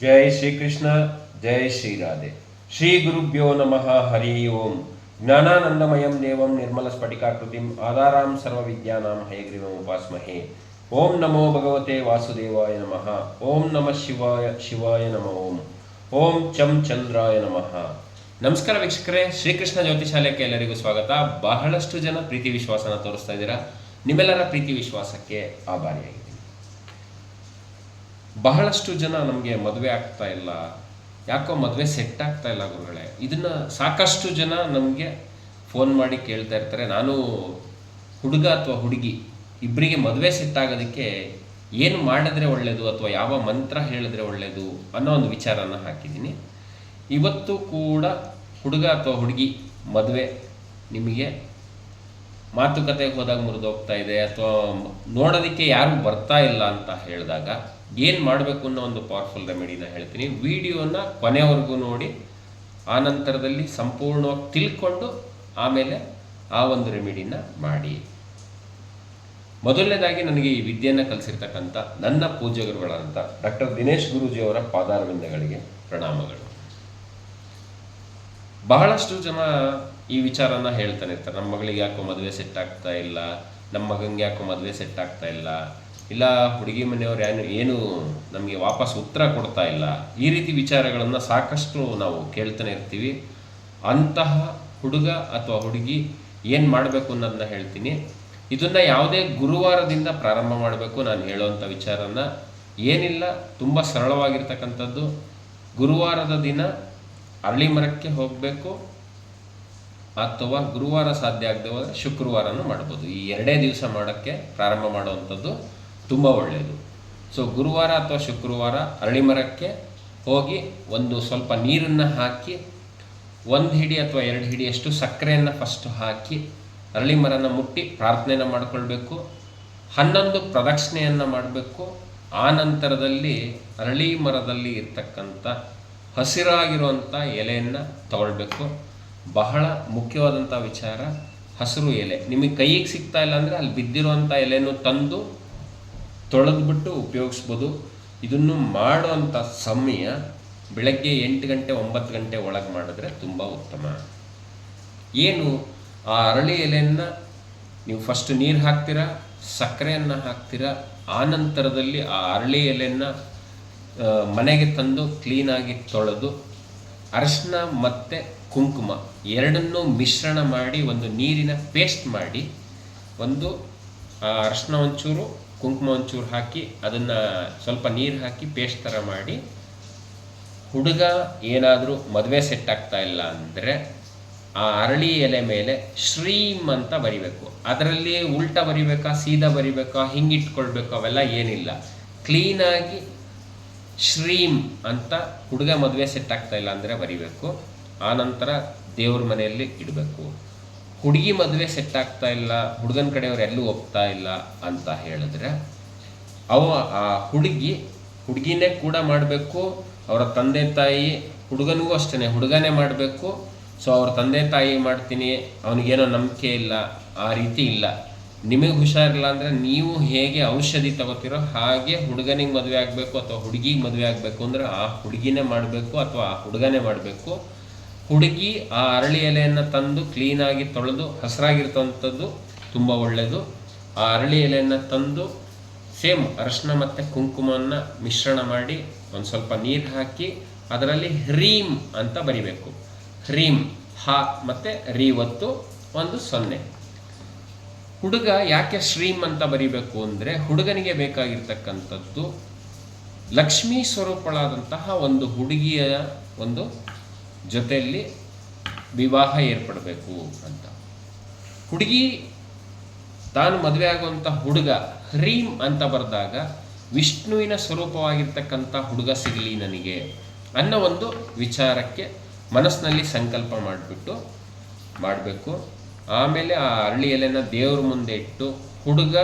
ಜೈ ಶ್ರೀಕೃಷ್ಣ, ಜೈ ಶ್ರೀರಾಧೆ. ಶ್ರೀ ಗುರುಭ್ಯೋ ನಮಃ, ಹರಿ ಓಂ. ಜ್ಞಾನಾನಂದಮಯಂ ದೇವಂ ನಿರ್ಮಲ ಸ್ಫಟಿಕಾಕೃತಿಂ ಆಧಾರಾಂ ಸರ್ವವಿದ್ಯಾನಾಂ ಹಯಗ್ರೀವಂ ಉಪಾಸ್ಮಹೇ. ಓಂ ನಮೋ ಭಗವತೆ ವಾಸುದೇವಾಯ ನಮಃ. ಓಂ ನಮಃ ಶಿವಾಯ ಶಿವಾಯ ನಮ ಓಂ. ಓಂ ಚಂ ಚಂದ್ರಾಯ ನಮಃ. ನಮಸ್ಕಾರ ವೀಕ್ಷಕರೇ, ಶ್ರೀಕೃಷ್ಣ ಜ್ಯೋತಿಷಾಲಯಕ್ಕೆ ಎಲ್ಲರಿಗೂ ಸ್ವಾಗತ. ಬಹಳಷ್ಟು ಜನ ಪ್ರೀತಿ ವಿಶ್ವಾಸನ ತೋರಿಸ್ತಾ ಇದ್ದೀರಾ. ನಿಮ್ಮೆಲ್ಲರ ಪ್ರೀತಿ ವಿಶ್ವಾಸಕ್ಕೆ ಆಭಾರಿಯಾಗಿದ್ದೀನಿ ಬಹಳಷ್ಟು ಜನ ನಮಗೆ ಮದುವೆ ಆಗ್ತಾ ಇಲ್ಲ. ಯಾಕೋ ಮದುವೆ ಸೆಟ್ ಆಗ್ತಾ ಇಲ್ಲ ಗುರುಗಳೇ. ಇದನ್ನು ಸಾಕಷ್ಟು ಜನ ನಮಗೆ ಫೋನ್ ಮಾಡಿ ಕೇಳ್ತಾ ಇರ್ತಾರೆ. ನಾನು ಹುಡುಗ ಅಥವಾ ಹುಡುಗಿ ಇಬ್ಬರಿಗೆ ಮದುವೆ ಸೆಟ್ ಆಗೋದಕ್ಕೆ ಏನು ಮಾಡಿದ್ರೆ ಒಳ್ಳೆಯದು ಅಥವಾ ಯಾವ ಮಂತ್ರ ಹೇಳಿದ್ರೆ ಒಳ್ಳೆಯದು ಅನ್ನೋ ಒಂದು ವಿಚಾರನ ಹಾಕಿದ್ದೀನಿ. ಇವತ್ತು ಕೂಡ ಹುಡುಗ ಅಥವಾ ಹುಡುಗಿ ಮದುವೆ ನಿಮಗೆ ಮಾತುಕತೆಗೆ ಹೋದಾಗ ಮುರಿದೋಗ್ತಾ ಇದೆ ಅಥವಾ ನೋಡೋದಕ್ಕೆ ಯಾರು ಬರ್ತಾ ಇಲ್ಲ ಅಂತ ಹೇಳಿದಾಗ ಏನು ಮಾಡಬೇಕು ಅನ್ನೋ ಒಂದು ಪವರ್ಫುಲ್ ರೆಮಿಡಿನ ಹೇಳ್ತೀನಿ. ವಿಡಿಯೋನ ಕೊನೆವರೆಗೂ ನೋಡಿ, ಆ ನಂತರದಲ್ಲಿ ಸಂಪೂರ್ಣವಾಗಿ ತಿಳ್ಕೊಂಡು ಆಮೇಲೆ ಆ ಒಂದು ರೆಮಿಡಿನ ಮಾಡಿ. ಮೊದಲನೇದಾಗಿ ನನಗೆ ಈ ವಿದ್ಯೆಯನ್ನು ಕಲಿಸಿರ್ತಕ್ಕಂಥ ನನ್ನ ಪೂಜ್ಯ ಗುರುಗಳಾದಂಥ ಡಾಕ್ಟರ್ ದಿನೇಶ್ ಗುರೂಜಿಯವರ ಪಾದಾರವಿಂದಗಳಿಗೆ ಪ್ರಣಾಮಗಳು. ಬಹಳಷ್ಟು ಜನ ಈ ವಿಚಾರನ ಹೇಳ್ತಾನೆ ಇರ್ತಾರೆ. ನಮ್ಮ ಮಗಳಿಗೆ ಯಾಕೋ ಮದುವೆ ಸೆಟ್ ಆಗ್ತಾ ಇಲ್ಲ? ನಮ್ಮ ಮಗಂಗೆ ಯಾಕೋ ಮದುವೆ ಸೆಟ್ ಆಗ್ತಾ ಇಲ್ಲ? ಇಲ್ಲ, ಹುಡುಗಿ ಮನೆಯವ್ರು ಏನು ಏನು ನಮಗೆ ವಾಪಸ್ ಉತ್ತರ ಕೊಡ್ತಾ ಇಲ್ಲ? ಈ ರೀತಿ ವಿಚಾರಗಳನ್ನು ಸಾಕಷ್ಟು ನಾವು ಕೇಳ್ತಾನೆ ಇರ್ತೀವಿ. ಅಂತಹ ಹುಡುಗ ಅಥವಾ ಹುಡುಗಿ ಏನು ಮಾಡಬೇಕು ಅನ್ನೋದನ್ನ ಹೇಳ್ತೀನಿ. ಇದನ್ನು ಯಾವುದೇ ಗುರುವಾರದಿಂದ ಪ್ರಾರಂಭ ಮಾಡಬೇಕು ನಾನು ಹೇಳುವಂಥ ವಿಚಾರನ. ಏನಿಲ್ಲ, ತುಂಬ ಸರಳವಾಗಿರ್ತಕ್ಕಂಥದ್ದು. ಗುರುವಾರದ ದಿನ ಅರಳಿ ಮರಕ್ಕೆ ಹೋಗಬೇಕು. ಅಥವಾ ಗುರುವಾರ ಸಾಧ್ಯ ಆಗದೆ ಹೋದರೆ ಶುಕ್ರವಾರನೂ ಮಾಡ್ಬೋದು. ಈ ಎರಡೇ ದಿವಸ ಮಾಡೋಕ್ಕೆ ಪ್ರಾರಂಭ ಮಾಡುವಂಥದ್ದು ತುಂಬ ಒಳ್ಳೆಯದು. ಸೊ ಗುರುವಾರ ಅಥವಾ ಶುಕ್ರವಾರ ಅರಳಿ ಮರಕ್ಕೆ ಹೋಗಿ ಒಂದು ಸ್ವಲ್ಪ ನೀರನ್ನು ಹಾಕಿ, ಒಂದು ಹಿಡಿ ಅಥವಾ ಎರಡು ಹಿಡಿಯಷ್ಟು ಸಕ್ಕರೆಯನ್ನು ಫಸ್ಟ್ ಹಾಕಿ ಅರಳಿ ಮರನ ಮುಟ್ಟಿ ಪ್ರಾರ್ಥನೆಯನ್ನು ಮಾಡಿಕೊಳ್ಬೇಕು. ಹನ್ನೊಂದು ಪ್ರದಕ್ಷಿಣೆಯನ್ನು ಮಾಡಬೇಕು. ಆ ನಂತರದಲ್ಲಿ ಅರಳಿ ಮರದಲ್ಲಿ ಇರ್ತಕ್ಕಂಥ ಹಸಿರಾಗಿರುವಂಥ ಎಲೆಯನ್ನು ತಗೊಳ್ಬೇಕು. ಬಹಳ ಮುಖ್ಯವಾದಂಥ ವಿಚಾರ ಹಸಿರು ಎಲೆ. ನಿಮಗೆ ಕೈಗೆ ಸಿಗ್ತಾ ಇಲ್ಲ ಅಂದರೆ ಅಲ್ಲಿ ಬಿದ್ದಿರುವಂಥ ಎಲೆಯನ್ನು ತಂದು ತೊಳೆದ್ಬಿಟ್ಟು ಉಪಯೋಗಿಸ್ಬೋದು. ಇದನ್ನು ಮಾಡುವಂಥ ಸಮಯ ಬೆಳಗ್ಗೆ ಎಂಟು ಗಂಟೆ, ಒಂಬತ್ತು ಗಂಟೆ ಒಳಗೆ ಮಾಡಿದ್ರೆ ತುಂಬ ಉತ್ತಮ. ಏನು? ಆ ಅರಳಿ ಎಲೆಯನ್ನು ನೀವು ಫಸ್ಟ್ ನೀರು ಹಾಕ್ತೀರಾ, ಸಕ್ಕರೆಯನ್ನು ಹಾಕ್ತೀರಾ, ಆ ನಂತರದಲ್ಲಿ ಆ ಅರಳಿ ಎಲೆಯನ್ನು ಮನೆಗೆ ತಂದು ಕ್ಲೀನಾಗಿ ತೊಳೆದು ಅರಿಶಿನ ಮತ್ತು ಕುಂಕುಮ ಎರಡನ್ನೂ ಮಿಶ್ರಣ ಮಾಡಿ ಒಂದು ನೀರಿನ ಪೇಸ್ಟ್ ಮಾಡಿ ಒಂದು ಅರಶಿನ ಒಂಚೂರು, ಕುಂಕುಮ ಒಂಚೂರು ಹಾಕಿ ಅದನ್ನು ಸ್ವಲ್ಪ ನೀರು ಹಾಕಿ ಪೇಸ್ಟ್ ಥರ ಮಾಡಿ ಹುಡುಗ ಏನಾದರೂ ಮದುವೆ ಸೆಟ್ ಆಗ್ತಾ ಇಲ್ಲ ಅಂದರೆ ಆ ಅರಳಿ ಎಲೆ ಮೇಲೆ ಶ್ರೀಮ್ ಅಂತ ಬರಿಬೇಕು. ಅದರಲ್ಲಿ ಉಲ್ಟಾ ಬರಿಬೇಕಾ, ಸೀದಾ ಬರಿಬೇಕಾ, ಹಿಂಗೆ ಇಟ್ಕೊಳ್ಬೇಕು ಅವೆಲ್ಲ ಏನಿಲ್ಲ. ಕ್ಲೀನಾಗಿ ಶ್ರೀಮ್ ಅಂತ ಹುಡುಗ ಮದುವೆ ಸೆಟ್ ಆಗ್ತಾ ಇಲ್ಲ ಅಂದರೆ ಬರಿಬೇಕು. ಆ ನಂತರ ದೇವ್ರ ಮನೆಯಲ್ಲಿ ಇಡಬೇಕು. ಹುಡುಗಿ ಮದುವೆ ಸೆಟ್ ಆಗ್ತಾ ಇಲ್ಲ, ಹುಡುಗನ ಕಡೆಯವ್ರು ಎಲ್ಲೂ ಒಪ್ತಾ ಇಲ್ಲ ಅಂತ ಹೇಳಿದ್ರೆ, ಅವ ಆ ಹುಡುಗಿ ಹುಡುಗಿನೇ ಕೂಡ ಮಾಡಬೇಕು, ಅವರ ತಂದೆ ತಾಯಿ ಹುಡುಗನಿಗೂ ಅಷ್ಟೇ ಹುಡುಗನೇ ಮಾಡಬೇಕು. ಸೊ ಅವ್ರ ತಂದೆ ತಾಯಿ ಮಾಡ್ತೀನಿ, ಅವನಿಗೇನೋ ನಂಬಿಕೆ ಇಲ್ಲ, ಆ ರೀತಿ ಇಲ್ಲ. ನಿಮಗೆ ಹುಷಾರಿಲ್ಲ ಅಂದರೆ ನೀವು ಹೇಗೆ ಔಷಧಿ ತಗೋತಿರೋ ಹಾಗೆ ಹುಡುಗನಿಗೆ ಮದುವೆ ಆಗಬೇಕು ಅಥವಾ ಹುಡುಗಿಗೆ ಮದುವೆ ಆಗಬೇಕು ಅಂದರೆ ಆ ಹುಡುಗಿನೇ ಮಾಡಬೇಕು ಅಥವಾ ಆ ಹುಡುಗನೇ ಮಾಡಬೇಕು. ಹುಡುಗಿ ಆ ಅರಳಿ ಎಲೆಯನ್ನು ತಂದು ಕ್ಲೀನಾಗಿ ತೊಳೆದು ಹಸಿರಾಗಿರ್ತವಂಥದ್ದು ತುಂಬ ಒಳ್ಳೆಯದು ಆ ಅರಳಿ ಎಲೆಯನ್ನು ತಂದು ಸೇಮ್ ಅರಶಿನ ಮತ್ತು ಕುಂಕುಮವನ್ನು ಮಿಶ್ರಣ ಮಾಡಿ ಒಂದು ಸ್ವಲ್ಪ ನೀರು ಹಾಕಿ ಅದರಲ್ಲಿ ಹ್ರೀಮ್ ಅಂತ ಬರಿಬೇಕು. ಹ್ರೀಮ್, ಹ ಮತ್ತು ರೀ ಒತ್ತು ಒಂದು ಸೊನ್ನೆ. ಹುಡುಗ ಯಾಕೆ ಶ್ರೀಮ್ ಅಂತ ಬರಿಬೇಕು ಅಂದರೆ ಹುಡುಗನಿಗೆ ಬೇಕಾಗಿರ್ತಕ್ಕಂಥದ್ದು ಲಕ್ಷ್ಮೀ ಸ್ವರೂಪಳಾದಂತಹ ಒಂದು ಹುಡುಗಿಯ ಒಂದು ಜೊತೆಯಲ್ಲಿ ವಿವಾಹ ಏರ್ಪಡಬೇಕು ಅಂತ. ಹುಡುಗಿ ತಾನು ಮದುವೆ ಆಗುವಂಥ ಹುಡುಗ ಹ್ರೀಮ್ ಅಂತ ಬರೆದಾಗ ವಿಷ್ಣುವಿನ ಸ್ವರೂಪವಾಗಿರ್ತಕ್ಕಂಥ ಹುಡುಗ ಸಿಗಲಿ ನನಗೆ ಅನ್ನೋ ಒಂದು ವಿಚಾರಕ್ಕೆ ಮನಸ್ಸಿನಲ್ಲಿ ಸಂಕಲ್ಪ ಮಾಡಿಬಿಟ್ಟು ಮಾಡಬೇಕು. ಆಮೇಲೆ ಆ ಅರಳಿ ದೇವ್ರ ಮುಂದೆ ಇಟ್ಟು ಹುಡುಗ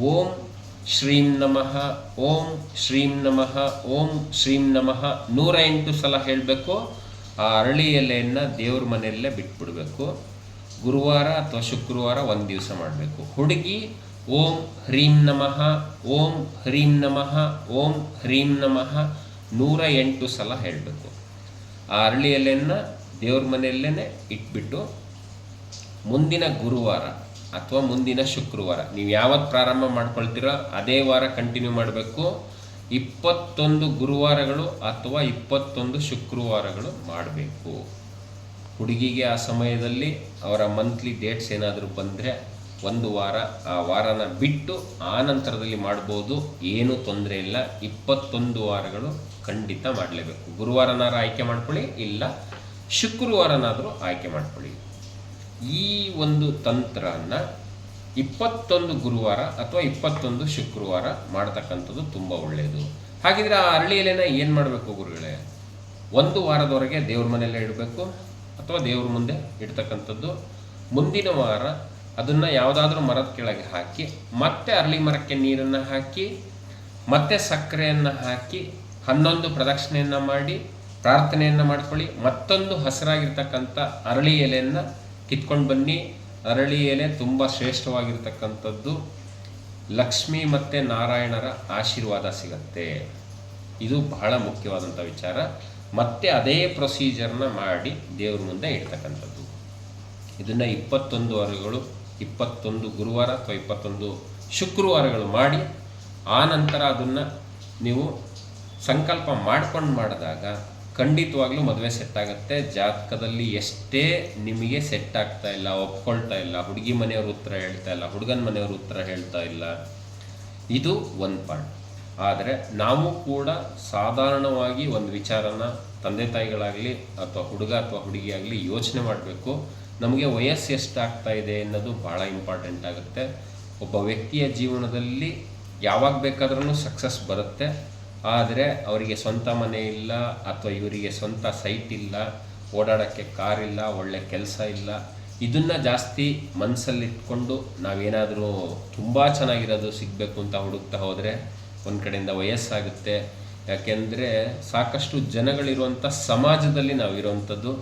ಓಂ ಶ್ರೀಂ ನಮಃ, ಓಂ ಶ್ರೀಂ ನಮಃ, ಓಂ ಶ್ರೀಂ ನಮಃ ನೂರ ಎಂಟು ಸಲ ಹೇಳಬೇಕು. ಆ ಅರಳಿ ಎಲೆಯನ್ನು ದೇವ್ರ ಮನೆಯಲ್ಲೇ ಬಿಟ್ಬಿಡಬೇಕು. ಗುರುವಾರ ಅಥವಾ ಶುಕ್ರವಾರ ಒಂದು ದಿವಸ ಮಾಡಬೇಕು. ಹುಡುಗಿ, ಓಂ ಹ್ರೀಂ ನಮಃ, ಓಂ ಹ್ರೀಂ ನಮಃ, ಓಂ ಹ್ರೀಂ ನಮಃ ನೂರ ಎಂಟು ಸಲ ಹೇಳಬೇಕು. ಆ ಅರಳಿ ಎಲೆಯನ್ನು ದೇವ್ರ ಮನೆಯಲ್ಲೇ ಇಟ್ಬಿಟ್ಟು ಮುಂದಿನ ಗುರುವಾರ ಅಥವಾ ಮುಂದಿನ ಶುಕ್ರವಾರ. ನೀವು ಯಾವತ್ತು ಪ್ರಾರಂಭ ಮಾಡ್ಕೊಳ್ತೀರೋ ಅದೇ ವಾರ ಕಂಟಿನ್ಯೂ ಮಾಡಬೇಕು. ಇಪ್ಪತ್ತೊಂದು ಗುರುವಾರಗಳು ಅಥವಾ ಇಪ್ಪತ್ತೊಂದು ಶುಕ್ರವಾರಗಳು ಮಾಡಬೇಕು. ಹುಡುಗಿಗೆ ಆ ಸಮಯದಲ್ಲಿ ಅವರ ಮಂತ್ಲಿ ಡೇಟ್ಸ್ ಏನಾದರೂ ಬಂದರೆ ಒಂದು ವಾರ, ಆ ವಾರನ ಬಿಟ್ಟು ಆ ನಂತರದಲ್ಲಿ ಮಾಡ್ಬೋದು. ಏನೂ ತೊಂದರೆ ಇಲ್ಲ. ಇಪ್ಪತ್ತೊಂದು ವಾರಗಳು ಖಂಡಿತ ಮಾಡಲೇಬೇಕು. ಗುರುವಾರನಾರ ಆಯ್ಕೆ ಮಾಡ್ಕೊಳ್ಳಿ, ಇಲ್ಲ ಶುಕ್ರವಾರನಾದರೂ ಆಯ್ಕೆ ಮಾಡ್ಕೊಳ್ಳಿ. ಈ ಒಂದು ತಂತ್ರನ ಇಪ್ಪತ್ತೊಂದು ಗುರುವಾರ ಅಥವಾ ಇಪ್ಪತ್ತೊಂದು ಶುಕ್ರವಾರ ಮಾಡ್ತಕ್ಕಂಥದ್ದು ತುಂಬ ಒಳ್ಳೆಯದು ಹಾಗಿದ್ರೆ ಆ ಅರಳಿ ಎಲೆನ ಏನು ಮಾಡಬೇಕು ಗುರುಗಳೇ? ಒಂದು ವಾರದವರೆಗೆ ದೇವ್ರ ಮನೆಯಲ್ಲೇ ಇಡಬೇಕು ಅಥವಾ ದೇವ್ರ ಮುಂದೆ ಇಡ್ತಕ್ಕಂಥದ್ದು. ಮುಂದಿನ ವಾರ ಅದನ್ನು ಯಾವುದಾದ್ರೂ ಮರದ ಕೆಳಗೆ ಹಾಕಿ, ಮತ್ತೆ ಅರಳಿ ಮರಕ್ಕೆ ನೀರನ್ನು ಹಾಕಿ, ಮತ್ತೆ ಸಕ್ಕರೆಯನ್ನು ಹಾಕಿ, ಹನ್ನೊಂದು ಪ್ರದಕ್ಷಿಣೆಯನ್ನು ಮಾಡಿ, ಪ್ರಾರ್ಥನೆಯನ್ನು ಮಾಡ್ಕೊಳ್ಳಿ, ಮತ್ತೊಂದು ಹಸಿರಾಗಿರ್ತಕ್ಕಂಥ ಅರಳಿ ಎಲೆಯನ್ನು ಕಿತ್ಕೊಂಡು ಬನ್ನಿ. ಅರಳಿ ಎಲೆ ತುಂಬ ಶ್ರೇಷ್ಠವಾಗಿರ್ತಕ್ಕಂಥದ್ದು. ಲಕ್ಷ್ಮಿ ಮತ್ತು ನಾರಾಯಣರ ಆಶೀರ್ವಾದ ಸಿಗತ್ತೆ. ಇದು ಬಹಳ ಮುಖ್ಯವಾದಂಥ ವಿಚಾರ. ಮತ್ತೆ ಅದೇ ಪ್ರೊಸೀಜರ್ನ ಮಾಡಿ ದೇವ್ರ ಮುಂದೆ ಇಡ್ತಕ್ಕಂಥದ್ದು. ಇದನ್ನು ಇಪ್ಪತ್ತೊಂದು ವಾರಗಳು, ಇಪ್ಪತ್ತೊಂದು ಗುರುವಾರ ಅಥವಾ ಇಪ್ಪತ್ತೊಂದು ಶುಕ್ರವಾರಗಳು ಮಾಡಿ, ಆ ನಂತರ ಅದನ್ನು ನೀವು ಸಂಕಲ್ಪ ಮಾಡ್ಕೊಂಡು ಮಾಡಿದಾಗ ಖಂಡಿತವಾಗ್ಲೂ ಮದುವೆ ಸೆಟ್ ಆಗುತ್ತೆ. ಜಾತಕದಲ್ಲಿ ಎಷ್ಟೇ ನಿಮಗೆ ಸೆಟ್ ಆಗ್ತಾ ಇಲ್ಲ, ಒಪ್ಕೊಳ್ತಾ ಇಲ್ಲ, ಹುಡುಗಿ ಮನೆಯವ್ರ ಉತ್ತರ ಹೇಳ್ತಾ ಇಲ್ಲ, ಹುಡುಗನ ಮನೆಯವ್ರ ಉತ್ತರ ಹೇಳ್ತಾ ಇಲ್ಲ, ಇದು ಒಂದು ಪಾರ್ಟ್ ಆದರೆ ನಾವು ಕೂಡ ಸಾಧಾರಣವಾಗಿ ಒಂದು ವಿಚಾರನ ತಂದೆ ತಾಯಿಗಳಾಗಲಿ ಅಥವಾ ಹುಡುಗ ಅಥವಾ ಹುಡುಗಿ ಆಗಲಿ ಯೋಚನೆ ಮಾಡಬೇಕು. ನಮಗೆ ವಯಸ್ಸು ಎಷ್ಟಾಗ್ತಾ ಇದೆ ಅನ್ನೋದು ಭಾಳ ಇಂಪಾರ್ಟೆಂಟ್ ಆಗುತ್ತೆ. ಒಬ್ಬ ವ್ಯಕ್ತಿಯ ಜೀವನದಲ್ಲಿ ಯಾವಾಗ ಬೇಕಾದ್ರೂ ಸಕ್ಸಸ್ ಬರುತ್ತೆ. ಆದರೆ ಅವರಿಗೆ ಸ್ವಂತ ಮನೆ ಇಲ್ಲ ಅಥವಾ ಇವರಿಗೆ ಸ್ವಂತ ಸೈಟ್ ಇಲ್ಲ, ಓಡಾಡೋಕ್ಕೆ ಕಾರ್ ಇಲ್ಲ, ಒಳ್ಳೆ ಕೆಲಸ ಇಲ್ಲ. ಇದನ್ನು ಜಾಸ್ತಿ ಮನಸ್ಸಲ್ಲಿಟ್ಕೊಂಡು ನಾವೇನಾದರೂ ತುಂಬ ಚೆನ್ನಾಗಿರೋದು ಸಿಗಬೇಕು ಅಂತ ಹುಡುಕ್ತಾ ಹೋದರೆ ಒಂದು ಕಡೆಯಿಂದ ವಯಸ್ಸಾಗುತ್ತೆ. ಯಾಕೆಂದರೆ ಸಾಕಷ್ಟು ಜನಗಳಿರುವಂಥ ಸಮಾಜದಲ್ಲಿ ನಾವಿರುವಂಥದ್ದು,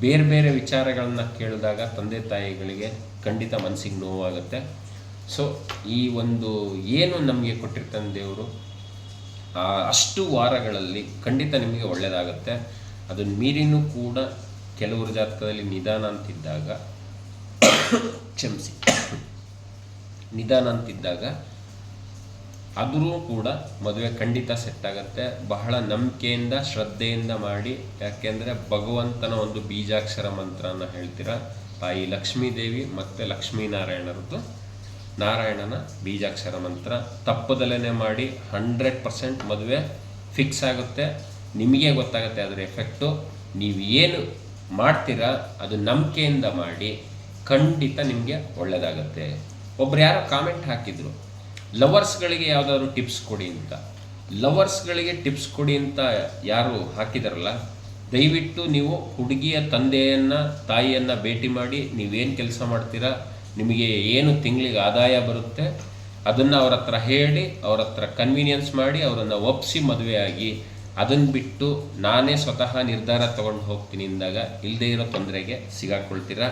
ಬೇರೆ ಬೇರೆ ವಿಚಾರಗಳನ್ನ ಕೇಳಿದಾಗ ತಂದೆ ತಾಯಿಗಳಿಗೆ ಖಂಡಿತ ಮನಸ್ಸಿಗೆ ನೋವಾಗುತ್ತೆ. ಸೊ ಈ ಒಂದು ಏನು ನಮಗೆ ಕೊಟ್ಟಿರ್ತಾನೆ ದೇವರು ಅಷ್ಟು ವಾರಗಳಲ್ಲಿ ಖಂಡಿತ ನಿಮಗೆ ಒಳ್ಳೆಯದಾಗುತ್ತೆ ಅದನ್ನು ಮೀರಿನೂ ಕೂಡ ಕೆಲವರ ಜಾತಕದಲ್ಲಿ ನಿಧಾನ ಅಂತಿದ್ದಾಗ, ಕ್ಷಮಿಸಿ. ನಿಧಾನ ಅಂತಿದ್ದಾಗ ಆದರೂ ಕೂಡ ಮದುವೆ ಖಂಡಿತ ಸೆಟ್ ಆಗುತ್ತೆ. ಬಹಳ ನಂಬಿಕೆಯಿಂದ, ಶ್ರದ್ಧೆಯಿಂದ ಮಾಡಿ. ಯಾಕೆಂದರೆ ಭಗವಂತನ ಒಂದು ಬೀಜಾಕ್ಷರ ಮಂತ್ರನ ಹೇಳ್ತೀರಾ, ತಾಯಿ ಲಕ್ಷ್ಮೀದೇವಿ ಮತ್ತು ಲಕ್ಷ್ಮೀನಾರಾಯಣರದ್ದು. ನಾರಾಯಣನ ಬೀಜಾಕ್ಷರ ಮಂತ್ರ ತಪ್ಪದಲ್ಲೇ ಮಾಡಿ ಹಂಡ್ರೆಡ್ ಪರ್ಸೆಂಟ್ ಮದುವೆ ಫಿಕ್ಸ್ ಆಗುತ್ತೆ. ನಿಮಗೆ ಗೊತ್ತಾಗುತ್ತೆ ಅದರ ಎಫೆಕ್ಟು ನೀವು ಏನು ಮಾಡ್ತೀರಾ ಅದು ನಂಬಿಕೆಯಿಂದ ಮಾಡಿ ಖಂಡಿತ ನಿಮಗೆ ಒಳ್ಳೆಯದಾಗುತ್ತೆ ಒಬ್ರು ಯಾರೋ ಕಾಮೆಂಟ್ ಹಾಕಿದ್ರು ಲವರ್ಸ್ಗಳಿಗೆ ಯಾವುದಾದ್ರು ಟಿಪ್ಸ್ ಕೊಡಿ ಅಂತ. ಲವರ್ಸ್ಗಳಿಗೆ ಟಿಪ್ಸ್ ಕೊಡಿ ಅಂತ ಯಾರು ಹಾಕಿದಾರಲ್ಲ, ದಯವಿಟ್ಟು ನೀವು ಹುಡುಗಿಯ ತಂದೆಯನ್ನು, ತಾಯಿಯನ್ನು ಭೇಟಿ ಮಾಡಿ ನೀವೇನು ಕೆಲಸ ಮಾಡ್ತೀರಾ ನಿಮಗೆ ಏನು ತಿಂಗಳಿಗೆ ಆದಾಯ ಬರುತ್ತೆ, ಅದನ್ನು ಅವ್ರ ಹತ್ರ ಹೇಳಿ, ಅವ್ರ ಹತ್ರ ಕನ್ವೀನಿಯನ್ಸ್ ಮಾಡಿ, ಅವರನ್ನು ಒಪ್ಪಿಸಿ ಮದುವೆಯಾಗಿ ಅದನ್ನು ಬಿಟ್ಟು ನಾನೇ ಸ್ವತಃ ನಿರ್ಧಾರ ತಗೊಂಡು ಹೋಗ್ತೀನಿ ಅಂದಾಗ ಇಲ್ಲದೇ ಇರೋ ತೊಂದರೆಗೆ ಸಿಗಾಕೊಳ್ತೀರಾ?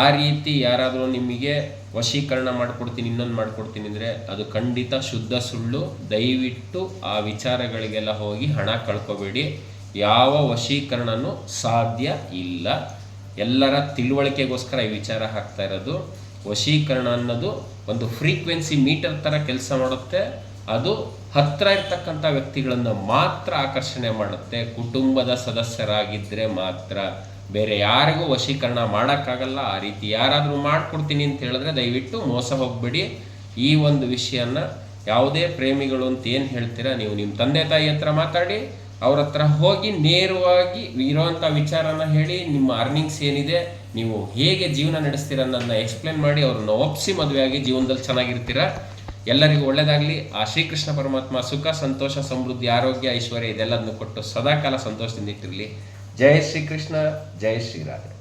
ಆ ರೀತಿ ಯಾರಾದರೂ ನಿಮಗೆ ವಶೀಕರಣ ಮಾಡಿಕೊಡ್ತೀನಿ, ಇನ್ನೊಂದು ಮಾಡಿಕೊಡ್ತೀನಿ ಅಂದರೆ ಅದು ಖಂಡಿತ ಶುದ್ಧ ಸುಳ್ಳು. ದಯವಿಟ್ಟು ಆ ವಿಚಾರಗಳಿಗೆಲ್ಲ ಹೋಗಿ ಹಣ ಕಳ್ಕೊಬೇಡಿ. ಯಾವ ವಶೀಕರಣನೂ ಸಾಧ್ಯ ಇಲ್ಲ. ಎಲ್ಲರ ತಿಳುವಳಿಕೆಗೋಸ್ಕರ ಈ ವಿಚಾರ ಹಾಕ್ತಾ ಇರೋದು. ವಶೀಕರಣ ಅನ್ನೋದು ಒಂದು ಫ್ರೀಕ್ವೆನ್ಸಿ ಮೀಟರ್ ಥರ ಕೆಲಸ ಮಾಡುತ್ತೆ. ಅದು ಹತ್ತಿರ ಇರ್ತಕ್ಕಂಥ ವ್ಯಕ್ತಿಗಳನ್ನು ಮಾತ್ರ ಆಕರ್ಷಣೆ ಮಾಡುತ್ತೆ. ಕುಟುಂಬದ ಸದಸ್ಯರಾಗಿದ್ದರೆ ಮಾತ್ರ. ಬೇರೆ ಯಾರಿಗೂ ವಶೀಕರಣ ಮಾಡೋಕ್ಕಾಗಲ್ಲ. ಆ ರೀತಿ ಯಾರಾದರೂ ಮಾಡಿಕೊಡ್ತೀನಿ ಅಂತ ಹೇಳಿದ್ರೆ ದಯವಿಟ್ಟು ಮೋಸ ಹೋಗ್ಬಿಡಿ. ಈ ಒಂದು ವಿಷಯನ ಯಾವುದೇ ಪ್ರೇಮಿಗಳು ಅಂತ ಏನು ಹೇಳ್ತೀರಾ, ನೀವು ನಿಮ್ಮ ತಂದೆ ತಾಯಿ ಹತ್ರ ಮಾತಾಡಿ. ಅವ್ರ ಹತ್ರ ಹೋಗಿ ನೇರವಾಗಿ ಇರೋವಂಥ ವಿಚಾರನ ಹೇಳಿ ನಿಮ್ಮ ಅರ್ನಿಂಗ್ಸ್ ಏನಿದೆ, ನೀವು ಹೇಗೆ ಜೀವನ ನಡೆಸ್ತೀರ ನನ್ನ ಎಕ್ಸ್ಪ್ಲೇನ್ ಮಾಡಿ ಅವ್ರನ್ನ ಒಪ್ಸಿ ಮದುವೆಯಾಗಿ ಜೀವನದಲ್ಲಿ ಚೆನ್ನಾಗಿರ್ತೀರ. ಎಲ್ಲರಿಗೂ ಒಳ್ಳೆಯದಾಗಲಿ ಆ ಶ್ರೀಕೃಷ್ಣ ಪರಮಾತ್ಮ ಸುಖ, ಸಂತೋಷ, ಸಮೃದ್ಧಿ, ಆರೋಗ್ಯ, ಐಶ್ವರ್ಯ ಇದೆಲ್ಲದನ್ನು ಕೊಟ್ಟು ಸದಾಕಾಲ ಸಂತೋಷದಿಂದ ಇಟ್ಟಿರಲಿ. ಜಯ ಶ್ರೀಕೃಷ್ಣ ಜಯ ಶ್ರೀರಾಧೆ.